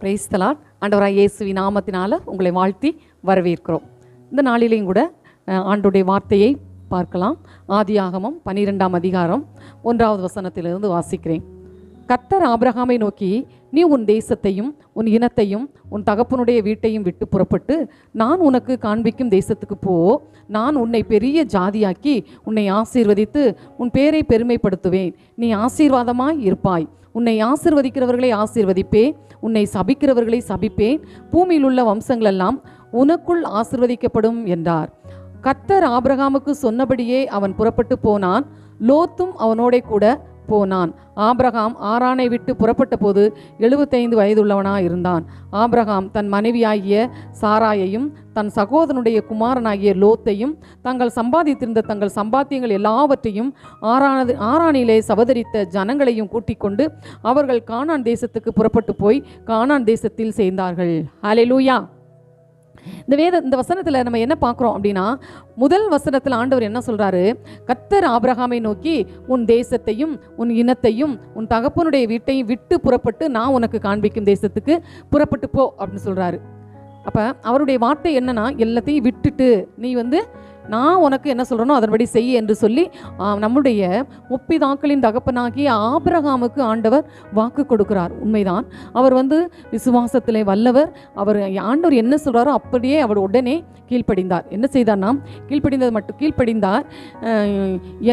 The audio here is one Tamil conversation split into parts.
பிரைஸ்தலான் ஆண்டவராக இயேசுவி நாமத்தினால் உங்களை வாழ்த்தி வரவேற்கிறோம். இந்த நாளிலையும் கூட ஆண்டுடைய வார்த்தையை பார்க்கலாம். ஆதியாகமம் பன்னிரெண்டாம் அதிகாரம் ஒன்றாவது வசனத்திலிருந்து வாசிக்கிறேன். கர்த்தர் ஆபிரகாமை நோக்கி நீ உன் தேசத்தையும் உன் இனத்தையும் உன் தகப்பனுடைய வீட்டையும் விட்டு புறப்பட்டு நான் உனக்கு காண்பிக்கும் தேசத்துக்கு போ. நான் உன்னை பெரிய ஜாதியாக்கி உன்னை ஆசீர்வதித்து உன் பேரை பெருமைப்படுத்துவேன். நீ ஆசீர்வாதமாய் இருப்பாய். உன்னை ஆசிர்வதிக்கிறவர்களை ஆசிர்வதிப்பேன் உன்னை சபிக்கிறவர்களை சபிப்பேன் பூமியில் உள்ள வம்சங்களெல்லாம் உனக்குள் ஆசிர்வதிக்கப்படும் என்றார். கத்தர் ஆபிரகாமுக்கு சொன்னபடியே அவன் புறப்பட்டு போனான். லோத்தும் அவனோடே கூட போனான். ஆபிரகாம் ஆரானை விட்டு புறப்பட்ட போது எழுபத்தைந்து வயதுள்ளவனாக இருந்தான் ஆபிரகாம் தன் மனைவியாகிய சாராயையும் தன் சகோதரனுடைய குமாரனாகிய லோத்தையும் தங்கள் சம்பாதித்திருந்த தங்கள் சம்பாத்தியங்கள் எல்லாவற்றையும் ஆறானது ஆறானிலே சவதரித்த ஜனங்களையும் கூட்டிக் கொண்டு அவர்கள் கானான் தேசத்துக்கு புறப்பட்டு போய் கானான் தேசத்தில் சேர்ந்தார்கள். ஹலெலூயா இந்த வேத இந்த வசனத்தில் நம்ம என்ன பார்க்குறோம் அப்படின்னா முதல் வசனத்தில் ஆண்டவர் என்ன சொல்றாரு? கத்தர் ஆபிரகாமை நோக்கி உன் தேசத்தையும் உன் இனத்தையும் உன் தகப்பனுடைய வீட்டையும் விட்டு புறப்பட்டு நான் உனக்கு காண்பிக்கும் தேசத்துக்கு புறப்பட்டு போ அப்படின்னு சொல்றாரு. அப்போ அவருடைய வார்த்தை என்னன்னா எல்லாத்தையும் விட்டுட்டு நீ வந்து நான் உனக்கு என்ன சொல்கிறனோ அதன்படி செய் என்று சொல்லி நம்முடைய முப்பிதாக்களின் தகப்பனாகிய ஆபிரகாமுக்கு ஆண்டவர் வாக்கு கொடுக்கிறார். உண்மைதான். அவர் வந்து விசுவாசத்திலே வல்லவர். அவர் ஆண்டவர் என்ன சொல்கிறாரோ அப்படியே அவர் உடனே கீழ்ப்படிந்தார். என்ன செய்தார்னா கீழ்ப்படிந்தது மட்டும் கீழ்ப்படிந்தார்.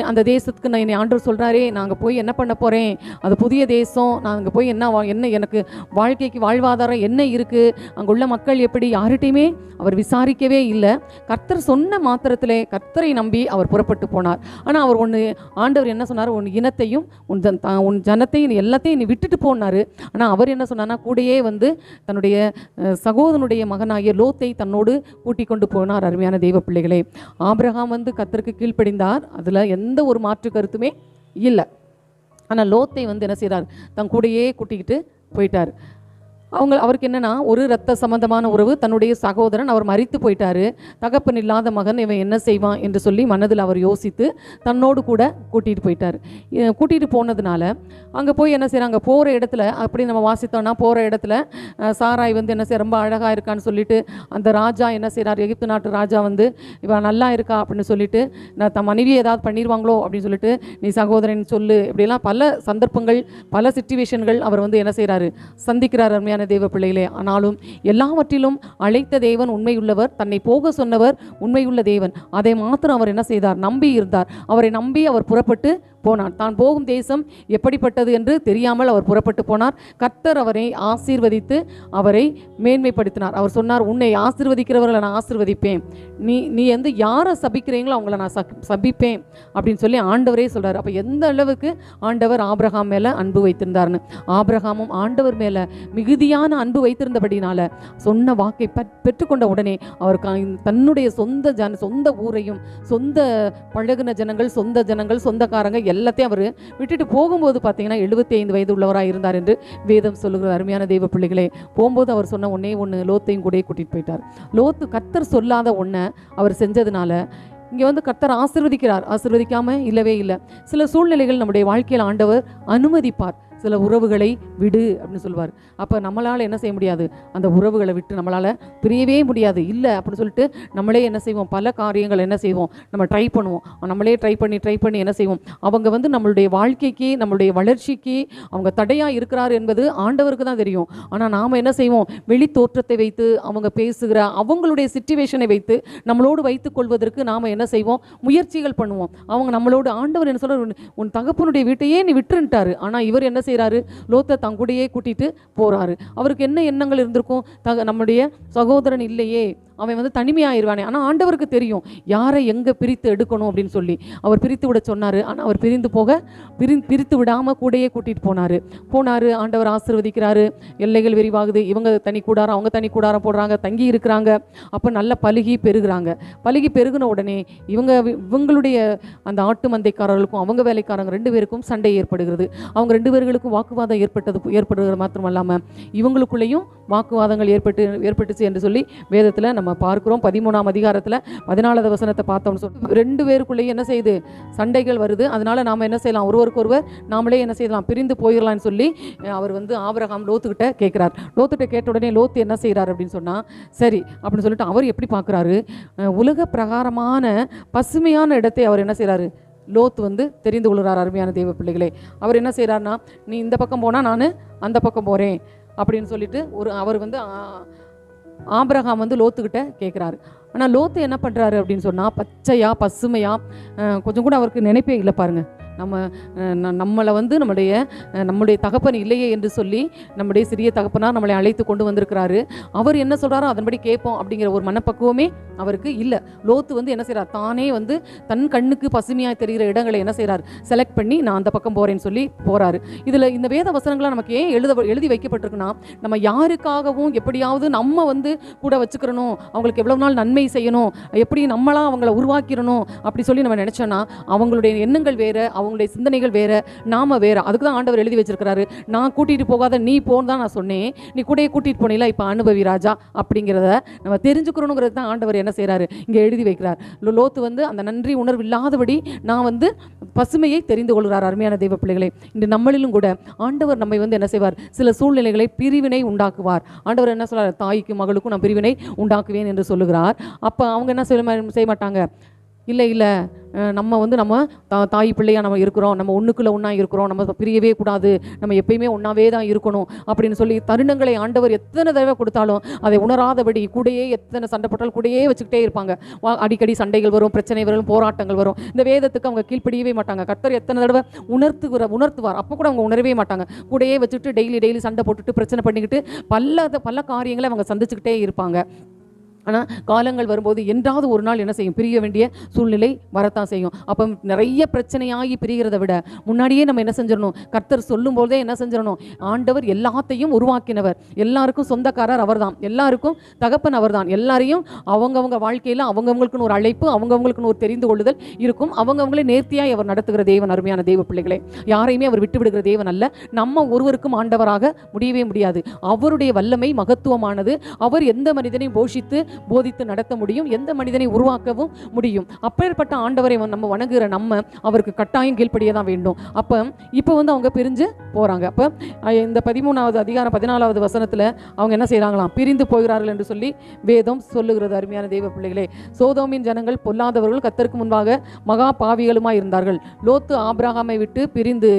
அந்த தேசத்துக்கு நான் என்னை ஆண்டவர் சொல்கிறாரே நாங்கள் போய் என்ன பண்ண போகிறேன் அது புதிய தேசம். நாங்கள் போய் என்ன வா- என்ன எனக்கு வாழ்க்கைக்கு வாழ்வாதாரம் என்ன இருக்குது அங்கே உள்ள மக்கள் எப்படி? யார்கிட்டையுமே அவர் விசாரிக்கவே இல்லை. கர்த்தர் சொன்ன மாத்திரத்தில் கர்த்தரை நம்பி அவர் புறப்பட்டு போனார். ஆனால் அவர் ஒன்று ஆண்டவர் என்ன சொன்னார்? உன் இனத்தையும் உன் ஜன் த- உன் ஜனத்தையும் நீ எல்லாத்தையும் நீ விட்டுட்டு போனார். ஆனால் அவர் என்ன சொன்னார்னா கூடயே வந்து தன்னுடைய சகோதரனுடைய மகனாகிய லோத்தை தன்னோடு கூட்டிக் கொண்டு போனார் அருமையான தெய்வ பிள்ளைகளே. ஆபிரகாம் வந்து கத்தருக்கு கீழ்ப்படிந்தார். அதில் எந்த ஒரு மாற்று கருத்துமே இல்லை. ஆனால் லோத்தை வந்து என்ன செய்கிறார் தன் கூடயே கூட்டிக்கிட்டு போயிட்டார். அவங்க அவருக்கு என்னென்னா ஒரு ரத்த சம்பந்தமான உறவு தன்னுடைய சகோதரன் அவர் மறித்து போயிட்டாரு. தகப்பன் இல்லாத மகன் இவன் என்ன செய்வான் என்று சொல்லி மனதில் அவர் யோசித்து தன்னோடு கூட கூட்டிகிட்டு போயிட்டார். கூட்டிகிட்டு போனதுனால அங்கே போய் என்ன செய்கிறாங்க போகிற இடத்துல அப்படி நம்ம வாசித்தோம்னா போகிற இடத்துல சாராய் வந்து என்ன செய்ய ரொம்ப அழகாக இருக்கான்னு சொல்லிட்டு அந்த ராஜா என்ன செய்கிறார் எகிப்து நாட்டு ராஜா வந்து இவன் நல்லா இருக்கா? அப்படின்னு சொல்லிட்டு நான் தன் மனைவியை ஏதாவது பண்ணிடுவாங்களோ அப்படின்னு சொல்லிட்டு நீ சகோதரன் சொல்லு. இப்படிலாம் பல சந்தர்ப்பங்கள் பல சுச்சுவேஷன்கள் அவர் வந்து என்ன செய்கிறாரு சந்திக்கிறார் அருமையான தேவ பிள்ளைகளே ஆனாலும் எல்லாவற்றிலும் அழைத்த தேவன் உண்மையுள்ளவர் தன்னை போக சொன்னவர் உண்மையுள்ள தேவன். அதை மாத்திரம் அவர் என்ன செய்தார்? நம்பி இருந்தார். அவரை நம்பி அவர் புறப்பட்டு போனார். தான் போகும் தேசம் எப்படிப்பட்டது என்று தெரியாமல் அவர் புறப்பட்டு போனார். கர்த்தர் அவரை ஆசீர்வதித்து அவரை மேன்மைப்படுத்தினார். அவர் சொன்னார் உன்னை ஆசீர்வதிக்கிறவர்களை நான் ஆசீர்வதிப்பேன். நீ நீ வந்து யாரை சபிக்கிறீங்களோ அவங்கள நான் சப் சபிப்பேன். அப்படின்னு சொல்லி ஆண்டவரே சொல்கிறார் அப்போ எந்த அளவுக்கு ஆண்டவர் ஆப்ரஹாம் மேலே அன்பு வைத்திருந்தார்னு ஆப்ரஹாமும் ஆண்டவர் மேலே மிகுதியான அன்பு வைத்திருந்தபடினால சொன்ன வாக்கை பெற்- பெற்றுக்கொண்ட உடனே அவர் தன்னுடைய சொந்த ஜன சொந்த ஊரையும் சொந்த பழகுன ஜனங்கள் சொந்த ஜனங்கள் சொந்தக்காரங்க எல்லாத்தையும் அவர் விட்டுட்டு போகும்போது பார்த்தீங்கன்னா எழுபத்தி ஐந்து வயது உள்ளவராக இருந்தார் என்று வேதம் சொல்லுகிற அருமையான தெய்வ பிள்ளைகளே போகும்போது அவர் சொன்ன ஒன்னே ஒன்று லோத்தையும் கூட கூட்டிகிட்டு போயிட்டார். லோத்து கத்தர் சொல்லாத ஒன்றை அவர் செஞ்சதுனால இங்கே வந்து கர்த்தர் ஆசிர்வதிக்கிறார். ஆசிர்வதிக்காமல் இல்லவே இல்லை. சில சூழ்நிலைகள் நம்முடைய வாழ்க்கையில் ஆண்டவர் அனுமதிப்பார். சில உறவுகளை விடு அப்படின்னு சொல்லுவார் அப்போ நம்மளால் என்ன செய்ய முடியாது? அந்த உறவுகளை விட்டு நம்மளால் பிரியவே முடியாது. இல்லை அப்படின்னு சொல்லிட்டு நம்மளே என்ன செய்வோம்? பல காரியங்கள் என்ன செய்வோம்? நம்ம ட்ரை பண்ணுவோம். நம்மளே ட்ரை பண்ணி ட்ரை பண்ணி என்ன செய்வோம்? அவங்க வந்து நம்மளுடைய வாழ்க்கைக்கு நம்மளுடைய வளர்ச்சிக்கு அவங்க தடையாக இருக்கிறார் என்பது ஆண்டவருக்கு தான் தெரியும். ஆனால் நாம் என்ன செய்வோம்? வெளி தோற்றத்தை வைத்து அவங்க பேசுகிற அவங்களுடைய சுச்சுவேஷனை வைத்து நம்மளோடு வைத்துக் கொள்வதற்கு நாம் என்ன செய்வோம்? முயற்சிகள் பண்ணுவோம். அவங்க நம்மளோடு ஆண்டவர் என்ன சொல்ற உன் தகப்பனுடைய வீட்டையே நீ விட்டுருன்ட்டாரு. ஆனால் இவர் என்ன செய்கிறாரு. லோத்தை தங்குடையே கூட்டிட்டு போறாரு. அவருக்கு என்ன எண்ணங்கள் இருந்திருக்கும்? த நம்முடைய சகோதரன் இல்லையே. அவன் வந்து தனிமையாயிருவானே. ஆனால் ஆண்டவருக்கு தெரியும் யாரை எங்கே பிரித்து எடுக்கணும் அப்படின்னு சொல்லி. அவர் பிரித்து விட சொன்னார். ஆனால் அவர் பிரிந்து போக பிரி பிரித்து விடாமல் கூடையே கூட்டிகிட்டு போனார். போனார் ஆண்டவர் ஆசிர்வதிக்கிறாரு. எல்லைகள் விரிவாகுது. இவங்க தனி கூடாரம் அவங்க தனி கூடாரம் போடுறாங்க தங்கி இருக்கிறாங்க. அப்போ நல்ல பழுகி பெருகிறாங்க. பழுகி பெருகின உடனே இவங்க இவங்களுடைய அந்த ஆட்டு மந்தைக்காரர்களுக்கும் அவங்க வேலைக்காரங்க ரெண்டு பேருக்கும் சண்டை ஏற்படுகிறது. அவங்க ரெண்டு பேர்களுக்கும் வாக்குவாதம் ஏற்பட்டது ஏற்படுகிறது மாத்திரம் இல்லாமல் இவங்களுக்குள்ளேயும் வாக்குவாதங்கள் ஏற்பட்டு ஏற்பட்டுச்சு என்று சொல்லி வேதத்தில் நம்ம பார்க்குறோம். பதிமூணாம் அதிகாரத்தில் பதினாலாவது வசனத்தை பார்த்தோம்னு சொல்லி ரெண்டு பேருக்குள்ளேயும் என்ன செய்யுது? சண்டைகள் வருது. அதனால் நாம் என்ன செய்யலாம்? ஒருவருக்கு ஒருவர் நாமளே என்ன செய்யலாம்? பிரிந்து போயிடலாம்னு சொல்லி அவர் வந்து ஆபரகாம் லோத்துக்கிட்ட கேட்குறார். லோத்துக்கிட்ட கேட்ட உடனே லோத்து என்ன செய்கிறார் அப்படின்னு சொன்னால் சரி அப்படின்னு சொல்லிட்டு அவர் எப்படி பார்க்குறாரு? உலக பிரகாரமான பசுமையான இடத்தை அவர் என்ன செய்கிறாரு லோத் வந்து தெரிந்து கொள்கிறார் அருமையான தெய்வ பிள்ளைகளே. அவர் என்ன செய்கிறாருன்னா நீ இந்த பக்கம் போனால் நான் அந்த பக்கம் போகிறேன் அப்படின்னு சொல்லிட்டு ஒரு அவர் வந்து ஆபிரகாம் வந்து லோத்துக்கிட்ட கேட்குறாரு ஆனால் லோத்து என்ன பண்ணுறாரு அப்படின்னு சொன்னால் பச்சையாக பசுமையாக கொஞ்சம் கூட அவருக்கு நினைப்பே இல்லை பாருங்க. நம்ம நம்மளை வந்து நம்முடைய நம்முடைய தகப்பன் இல்லையே என்று சொல்லி நம்முடைய சிறிய தகப்பனார் நம்மளை அழைத்து கொண்டு வந்திருக்கிறாரு. அவர் என்ன சொல்கிறாரோ அதன்படி கேட்போம் அப்படிங்கிற ஒரு மனப்பக்குவமே அவருக்கு இல்லை. லோத்து வந்து என்ன செய்கிறார் தானே வந்து தன் கண்ணுக்கு பசுமையாக தெரிகிற இடங்களை என்ன செய்கிறார் செலக்ட் பண்ணி நான் அந்த பக்கம் போகிறேன்னு சொல்லி போகிறாரு இதில் இந்த வேத வசனங்களை நமக்கு ஏன் எழுத எழுதி வைக்கப்பட்டிருக்குன்னா நம்ம யாருக்காகவும் எப்படியாவது நம்ம வந்து கூட வச்சுக்கிறணும். அவங்களுக்கு எவ்வளோ நாள் நன்மை செய்யணும். எப்படி நம்மளாக அவங்கள உருவாக்கிடணும் அப்படி சொல்லி நம்ம நினச்சோன்னா அவங்களுடைய எண்ணங்கள் வேறு அவங்களுடைய சிந்தனைகள் வேற நாம வேற. அதுக்கு தான் ஆண்டவர் எழுதி வச்சிருக்கிறாரு. நான் கூட்டிகிட்டு போகாத நீ போன்னு தான் நான் சொன்னேன். நீ கூடயே கூட்டிகிட்டு போனீங்களா? இப்போ அனுபவி ராஜா அப்படிங்கிறத நம்ம தெரிஞ்சுக்கிறோங்கிறது தான் ஆண்டவர் என்ன செய்கிறாரு இங்கே எழுதி வைக்கிறார். லோத்து வந்து அந்த நன்றி உணர்வு இல்லாதபடி நான் வந்து பசுமையை தெரிந்து கொள்கிறார் அருமையான தெய்வ பிள்ளைகளை. இன்று நம்மளிலும் கூட ஆண்டவர் நம்மை வந்து என்ன செய்வார்? சில சூழ்நிலைகளை பிரிவினை உண்டாக்குவார். ஆண்டவர் என்ன சொல்றார்? தாய்க்கும் மகளுக்கும் நான் பிரிவினை உண்டாக்குவேன் என்று சொல்லுகிறார். அப்போ அவங்க என்ன செய்ய செய்ய மாட்டாங்க? இல்லை இல்லை. நம்ம வந்து நம்ம தா தாய் பிள்ளையாக நம்ம இருக்கிறோம். நம்ம ஒன்றுக்குள்ளே ஒன்றா இருக்கிறோம். நம்ம பிரியவே கூடாது. நம்ம எப்பயுமே ஒன்றாவே தான் இருக்கணும் அப்படின்னு சொல்லி தருணங்களை ஆண்டவர் எத்தனை தடவை கொடுத்தாலும் அதை உணராதபடி கூடயே எத்தனை சண்டை போட்டாலும் கூடயே வச்சுக்கிட்டே இருப்பாங்க. வா- அடிக்கடி சண்டைகள் வரும் பிரச்சனை வரும் போராட்டங்கள் வரும். இந்த வேதத்துக்கு அவங்க கீழ்ப்படியவே மாட்டாங்க. கர்த்தர் எத்தனை தடவை உணர்த்துகிற உணர்த்துவார். அப்போ கூட அவங்க உணரவே மாட்டாங்க. கூடயே வச்சுட்டு டெய்லி டெய்லி சண்டை போட்டுட்டு பிரச்சனை பண்ணிக்கிட்டு பல பல காரியங்களை அவங்க சந்திச்சுக்கிட்டே இருப்பாங்க. ஆனால் காலங்கள் வரும்போது என்றாவது ஒரு நாள் என்ன செய்யும்? பிரிய வேண்டிய சூழ்நிலை வரத்தான் செய்யும். அப்போ நிறைய பிரச்சனையாகி பிரிகிறத விட முன்னாடியே நம்ம என்ன செஞ்சிடணும்? கர்த்தர் சொல்லும்போதே என்ன செஞ்சிடணும்? ஆண்டவர் எல்லாத்தையும் உருவாக்கினவர். எல்லாருக்கும் சொந்தக்காரர் அவர்தான். எல்லாருக்கும் தகப்பன் அவர்தான். எல்லாரையும் அவங்கவங்க வாழ்க்கையில் அவங்கவங்களுக்குன்னு ஒரு அழைப்பு அவங்கவுங்களுக்குன்னு ஒரு தெரிந்து கொள்ளுதல் இருக்கும். அவங்கவுங்களே நேர்த்தியாய் அவர் நடத்துகிற தேவன் அருமையான தெய்வ பிள்ளைகளை. யாரையுமே அவர் விட்டு விடுகிற தேவன் அல்ல. நம்ம ஒருவருக்கும் ஆண்டவராக முடியவே முடியாது. அவருடைய வல்லமை மகத்துவமானது. அவர் எந்த மனிதனையும் போஷித்து போதித்து நடத்த முடியும் எந்த மனிதனை உருவாக்கவும் முடியும். அப்பேற்பட்ட ஆண்டவரை நம்ம வணங்குகிற நம்ம அவருக்கு கட்டாயம் கீழ்ப்படியே தான் வேண்டும். அப்போ இப்போ வந்து அவங்க பிரிஞ்சு போகிறாங்க அப்போ இந்த பதிமூணாவது அதிகாரம் பதினாலாவது வசனத்தில் அவங்க என்ன செய்கிறாங்களாம் பிரிந்து போகிறார்கள் என்று சொல்லி வேதம் சொல்லுகிறது அருமையான தெய்வ பிள்ளைகளே. சோதோமின் ஜனங்கள் பொல்லாதவர்கள் கத்தருக்கு முன்பாக மகா பாவிகளுமாய் இருந்தார்கள். லோத்து ஆபிரகாமை விட்டு பிரிந்து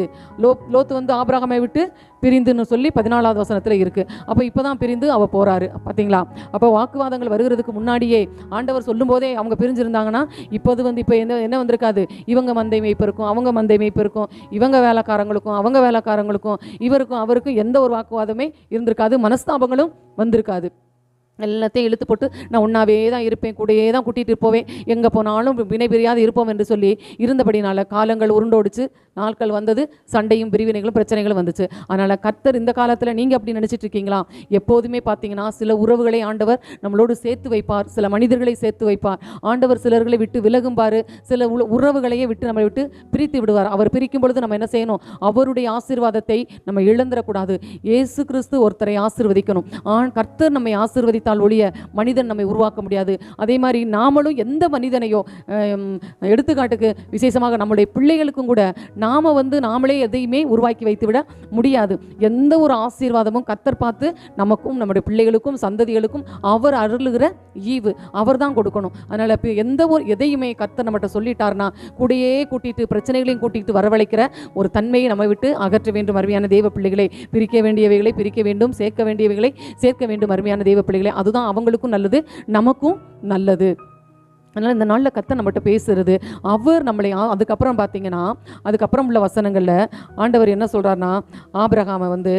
லோ லோத்து வந்து ஆபிரகாமை விட்டு பிரிந்துன்னு சொல்லி பதினாலாவது வசனத்தில் இருக்குது அப்போ இப்போ தான் பிரிந்து அவள் போகிறாரு பார்த்தீங்களா அப்போ வாக்குவாதங்கள் வருகிறதுக்கு முன்னாடியே ஆண்டவர் சொல்லும்போதே அவங்க பிரிஞ்சிருந்தாங்கன்னா இப்போது வந்து இப்போ என்ன என்ன வந்திருக்காது? இவங்க மந்தை மேய்ப்பு இருக்கும் அவங்க மந்தை மேய்ப்பு இருக்கும் இவங்க வேலைக்காரங்களுக்கும் அவங்க வேலைக்காரங்களுக்கும் இவருக்கும் அவருக்கும் எந்த ஒரு வாக்குவாதமே இருந்திருக்காது மனஸ்தாபங்களும் வந்திருக்காது. எல்லாத்தையும் இழுத்து போட்டு நான் ஒன்றாவே தான் இருப்பேன் கூடயே தான் கூட்டிகிட்டு போவேன் எங்கே போனாலும் வினை பிரியாது இருப்போம் என்று சொல்லி இருந்தபடினால காலங்கள் உருண்டோடிச்சு நாட்கள் வந்தது சண்டையும் பிரிவினைகளும் பிரச்சனைகளும் வந்துச்சு. அதனால் கர்த்தர் இந்த காலத்தில் நீங்கள் அப்படி நினச்சிட்டு இருக்கீங்களா எப்போதுமே பார்த்தீங்கன்னா சில உறவுகளை ஆண்டவர் நம்மளோடு சேர்த்து வைப்பார். சில மனிதர்களை சேர்த்து வைப்பார். ஆண்டவர் சிலர்களை விட்டு விலகும்பார் சில உறவுகளையே விட்டு நம்மளை விட்டு பிரித்து விடுவார். அவர் பிரிக்கும் பொழுது நம்ம என்ன செய்யணும்? அவருடைய ஆசீர்வாதத்தை நம்ம இழந்துடக்கூடாது. இயேசு கிறிஸ்து ஒருத்தரை ஆசீர்வதிக்கணும். ஆண் கர்த்தர் நம்மை ஆசீர்வதித்தால் ஒழிய மனிதன் நம்மை உருவாக்க முடியாது. அதே மாதிரி நாமளும் எந்த மனிதனையோ எடுத்துக்காட்டுக்கு விசேஷமாக நம்முடைய பிள்ளைகளுக்கும் கூட நாம் வந்து நாமளே எதையுமே உருவாக்கி வைத்து விட முடியாது. எந்த ஒரு ஆசீர்வாதமும் கத்தர் பார்த்து நமக்கும் நம்முடைய பிள்ளைகளுக்கும் சந்ததிகளுக்கும் அவர் அருளுகிற ஈவு அவர் தான் கொடுக்கணும். அதனால் இப்போ எந்த ஒரு எதையுமே கத்தர் நம்மகிட்ட சொல்லிட்டார்னா கூடயே கூட்டிட்டு பிரச்சனைகளையும் கூட்டிகிட்டு வரவழைக்கிற ஒரு தன்மையை நம்ம விட்டு அகற்ற வேண்டும் அருமையான தெய்வ பிள்ளைகளை. பிரிக்க வேண்டியவைகளை பிரிக்க வேண்டும் சேர்க்க வேண்டியவைகளை சேர்க்க வேண்டும் அருமையான தெய்வ பிள்ளைகளை. அதுதான் அவங்களுக்கும் நல்லது நமக்கும் நல்லது. அதனால் இந்த நாளில் கத்த நம்மகிட்ட பேசுறது அவர் நம்மளை ஆ- அதுக்கப்புறம் பார்த்தீங்கன்னா அதுக்கப்புறம் உள்ள வசனங்களில் ஆண்டவர் என்ன சொல்கிறாருன்னா ஆபிரகாமை வந்து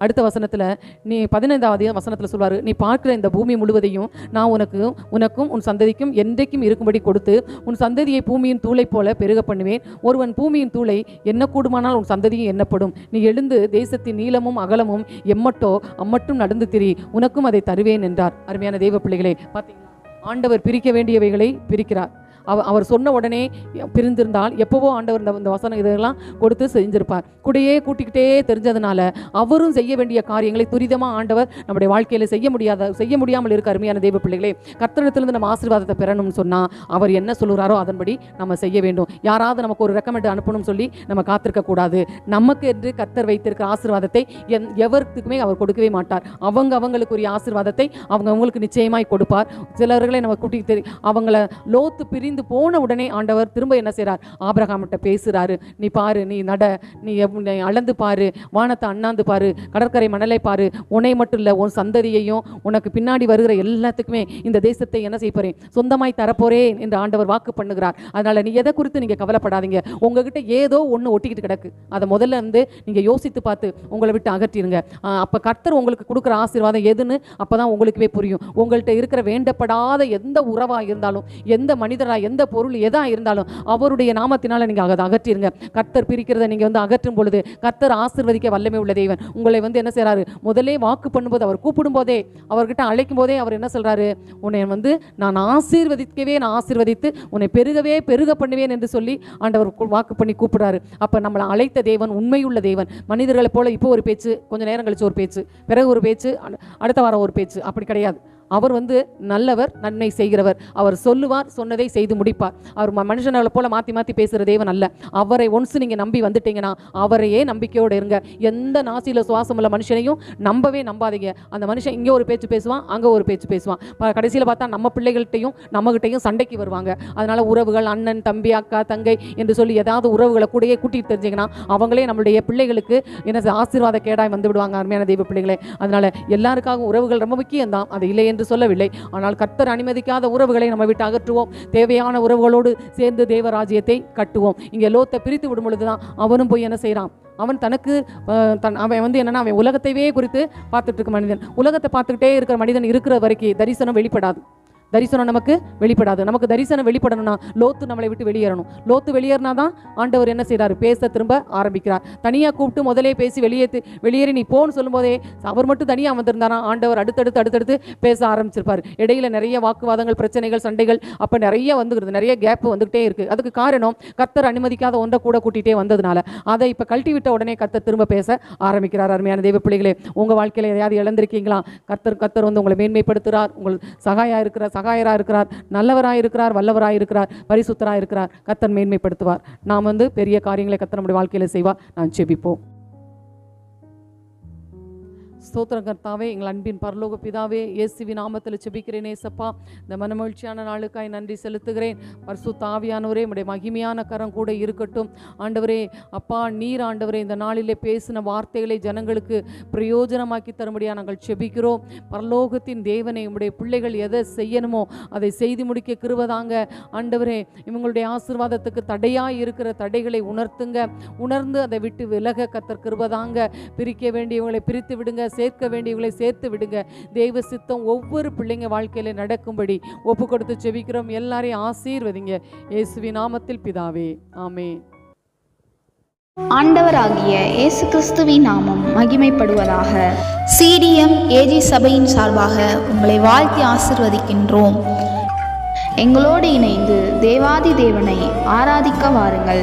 அடுத்த வசனத்தில் நீ பதினைந்தாவது வசனத்தில் சொல்வார் நீ பார்க்குற இந்த பூமி முழுவதையும் நான் உனக்கு உனக்கும் உன் சந்ததிக்கும் என்றைக்கும் இருக்கும்படி கொடுத்து உன் சந்ததியை பூமியின் தூளை போல பெருக பண்ணுவேன். ஒருவன் பூமியின் தூளை என்ன கூடுமானால் உன் சந்ததியும் எண்ணப்படும் நீ எழுந்து தேசத்தின் நீளமும் அகலமும் எம்மட்டோ அம்மட்டும் நடந்து திரி உனக்கும் அதை தருவேன் என்றார். அருமையான தெய்வ பிள்ளைகளே பார்த்தீங்க ஆண்டவர் பிரிக்க வேண்டியவைகளை பிரிக்கிறார். அவ அவர் சொன்ன உடனே பிரிந்திருந்தால் எப்போவோ ஆண்டவர் இந்த வசனம் இதெல்லாம் கொடுத்து செஞ்சிருப்பார். கூடயே கூட்டிக்கிட்டே தெரிஞ்சதுனால அவரும் செய்ய வேண்டிய காரியங்களை துரிதமாக ஆண்டவர் நம்முடைய வாழ்க்கையில் செய்ய முடியாத செய்ய முடியாமல் இருக்க அருமையான தெய்வ பிள்ளைகளே கர்த்தனத்திலிருந்து நம்ம ஆசீர்வாதத்தை பெறணும்னு சொன்னால் அவர் என்ன சொல்லுறாரோ அதன்படி நம்ம செய்ய வேண்டும். யாராவது நமக்கு ஒரு ரெக்கமெண்ட் அனுப்பணும்னு சொல்லி நம்ம காத்திருக்கக்கூடாது நமக்கு என்று கர்த்தர் வைத்திருக்கிற ஆசீர்வாதத்தை எந் எவருக்குமே அவர் கொடுக்கவே மாட்டார். அவங்க அவங்களுக்குரிய ஆசீர்வாதத்தை அவங்க அவங்களுக்கு நிச்சயமாய் கொடுப்பார். சிலர்களை நம்ம கூட்டி தெரி அவங்கள லோத்து பிரி அழிந்து போன உடனே ஆண்டவர் திரும்ப என்ன செய்கிறார் ஆபிரகாமிட்ட பேசுகிறாரு நீ பாரு நீ நட நீ நீ அளந்து பாரு வானத்தை அண்ணாந்து பாரு கடற்கரை மணலை பாரு. உன்னை மட்டும் இல்லை உன் சந்ததியையும் உனக்கு பின்னாடி வருகிற எல்லாத்துக்குமே இந்த தேசத்தை என்ன செய்ய போகிறேன் சொந்தமாய் தரப்போறேன் என்று ஆண்டவர் வாக்கு பண்ணுகிறார். அதனால் நீ எதை குறித்து நீங்கள் கவலைப்படாதீங்க. உங்ககிட்ட ஏதோ ஒன்று ஒட்டிக்கிட்டு கிடக்கு. அதை முதல்ல இருந்து நீங்கள் யோசித்து பார்த்து உங்களை விட்டு அகற்றிடுங்க அப்போ கர்த்தர் உங்களுக்கு கொடுக்குற ஆசீர்வாதம் எதுன்னு அப்போ தான் உங்களுக்குவே புரியும். உங்கள்கிட்ட இருக்கிற வேண்டப்படாத எந்த உறவாக இருந்தாலும் எந்த மனிதராக எந்த பொருள் எதா இருந்தாலும் அவருடைய நாமத்தினால நீங்க அதை அகற்றிருங்க. கர்த்தர் பிரிக்கிறதை நீங்க வந்து அகற்றும் பொழுது கர்த்தர் ஆசிர்வதிக்க வல்லமை உள்ள தேவன். உங்களை வந்து என்ன செய்கிறாரு முதலே வாக்கு பண்ணும்போது அவர் கூப்பிடும் போதே அவர்கிட்ட அழைக்கும் போதே அவர் என்ன சொல்றாரு? உன்னை வந்து நான் ஆசீர்வதிக்கவே நான் ஆசீர்வதித்து உன்னை பெருகவே பெருக பண்ணுவேன் என்று சொல்லி ஆண்டவர் வாக்கு பண்ணி கூப்பிடுறாரு. அப்ப நம்மளை அழைத்த தேவன் உண்மையுள்ள தேவன். மனிதர்களைப் போல இப்போ ஒரு பேச்சு கொஞ்ச நேரம் கழிச்சு ஒரு பேச்சு பிறகு ஒரு பேச்சு அடுத்த வாரம் ஒரு பேச்சு. அப்படி கிடையாது. அவர் வந்து நல்லவர் நன்மை செய்கிறவர். அவர் சொல்லுவார் சொன்னதை செய்து முடிப்பார். அவர் ம- போல மாற்றி மாற்றி பேசுகிற தேவன் அல்ல. அவரை ஒன்ஸ் நீங்கள் நம்பி வந்துட்டீங்கன்னா அவரையே நம்பிக்கையோடு இருங்க. எந்த நாசியில் சுவாசம் உள்ள மனுஷனையும் நம்பவே நம்பாதீங்க. அந்த மனுஷன் இங்கே ஒரு பேச்சு பேசுவான் அங்கே ஒரு பேச்சு பேசுவான். கடைசியில் பார்த்தா நம்ம பிள்ளைகள்கிட்டையும் நம்மகிட்டையும் சண்டைக்கு வருவாங்க. அதனால் உறவுகள் அண்ணன் தம்பி அக்கா தங்கை என்று சொல்லி ஏதாவது உறவுகளை கூடயே கூட்டிட்டு தெரிஞ்சிங்கன்னா அவங்களே நம்மளுடைய பிள்ளைகளுக்கு என்ன ஆசீர்வாத கேடாய் வந்து விடுவாங்க அருமையான தெய்வ பிள்ளைகளே. அதனால் எல்லாருக்காகவும் உறவுகள் ரொம்ப முக்கியம் தான் அது இல்லை என்று சொல்லவில்லை. ஆனால் கர்த்தர் அனுமதிக்காத உறவுகளை நம்ம விட்டு அகற்றுவோம். தேவையான உறவுகளோடு சேர்ந்து தேவராஜ்யத்தை கட்டுவோம். இங்கே லோத்தை பிரித்து விடும் பொழுது தான் அவனும் போய் என்ன செய்கிறான் அவன் தனக்கு தன் அவன் வந்து என்னன்னா அவன் உலகத்தையே குறித்து பார்த்துட்டு இருக்க மனிதன். உலகத்தை பார்த்துக்கிட்டே இருக்கிற மனிதன் இருக்கிற வரைக்கும் தரிசனம் வெளிப்படாது. தரிசனம் நமக்கு வெளிப்படாது. நமக்கு தரிசனம் வெளிப்படணும்னா லோத்து நம்மளை விட்டு வெளியேறணும். லோத்து வெளியேறினா தான் ஆண்டவர் என்ன செய்கிறார் பேச திரும்ப ஆரம்பிக்கிறார். தனியாக கூப்பிட்டு முதலே பேசி வெளியே வெளியேறி நீ போன்னு சொல்லும்போதே அவர் மட்டும் தனியாக வந்திருந்தாரா? ஆண்டவர் அடுத்தடுத்து அடுத்தடுத்து பேச ஆரம்பிச்சிருப்பார். இடையில நிறைய வாக்குவாதங்கள் பிரச்சனைகள் சண்டைகள் அப்போ நிறைய வந்துகிறது நிறைய கேப் வந்துகிட்டே இருக்குது அதுக்கு காரணம் கர்த்தர் அனுமதிக்காத ஒன்றை கூட கூட்டிகிட்டே வந்ததுனால. அதை இப்போ கழட்டி விட்ட உடனே கர்த்தர் திரும்ப பேச ஆரம்பிக்கிறார். அருமையான தெய்வ பிள்ளைகளே உங்கள் வாழ்க்கையில் எதையாவது இழந்திருக்கீங்களா? கர்த்தர் கர்த்தர் வந்து உங்களை மேன்மைப்படுத்துகிறார் உங்களுக்கு சகாயாக இருக்கிற சகாயராக இருக்கிறார் நல்லவராக இருக்கிறார் வல்லவராக இருக்கிறார் பரிசுத்தராக இருக்கிறார் கத்தன் மேன்மைப்படுத்துவார். நாம் வந்து பெரிய காரியங்களை கத்தன் நம்முடைய வாழ்க்கையில் செய்வார். நான் செபிப்போம் ஸ்தோத்திரம் கர்த்தாவே எங்கள் அன்பின் பரலோக பிதாவே இயேசுவி நாமத்தில் செபிக்கிறேன் ஏசப்பா. இந்த மனமகிழ்ச்சியான நாளுக்காய் நன்றி செலுத்துகிறேன். பர்சு தாவியானவரே உடைய மகிமையான கரம் கூட இருக்கட்டும். ஆண்டவரே அப்பா நீர் ஆண்டவரே இந்த நாளிலே பேசின வார்த்தைகளை ஜனங்களுக்கு பிரயோஜனமாக்கி தரும்படியாக நாங்கள் செபிக்கிறோம் பரலோகத்தின் தேவனை உடைய பிள்ளைகள் எதை செய்யணுமோ அதை செய்து முடிக்க கிருபதாங்க ஆண்டவரே இவங்களுடைய ஆசீர்வாதத்துக்கு தடையாக இருக்கிற தடைகளை உணர்த்துங்க. உணர்ந்து அதை விட்டு விலக கத்தர் கிருபதாங்க பிரிக்க வேண்டியவங்களை பிரித்து விடுங்க. சேர்க்க வேண்டியவங்களை சேர்த்து விடுங்க. தெய்வ சித்தம் ஒவ்வொரு பிள்ளைங்க வாழ்க்கையில நடக்கும்படி ஒப்பு கொடுத்து செபிக்கிறோம். எல்லாரையும் ஆசீர்வதிங்க. இயேசுவி நாமத்தில் பிதாவே. ஆமே ஆண்டவராகிய இயேசு கிறிஸ்துவின் நாமம் மகிமைப்படுவதாக. சிடிஎம் ஏஜி சபையின் சார்பாக உங்களை வாழ்த்தி ஆசிர்வதிக்கின்றோம். எங்களோடு இணைந்து தேவாதி தேவனை ஆராதிக்க வாருங்கள்.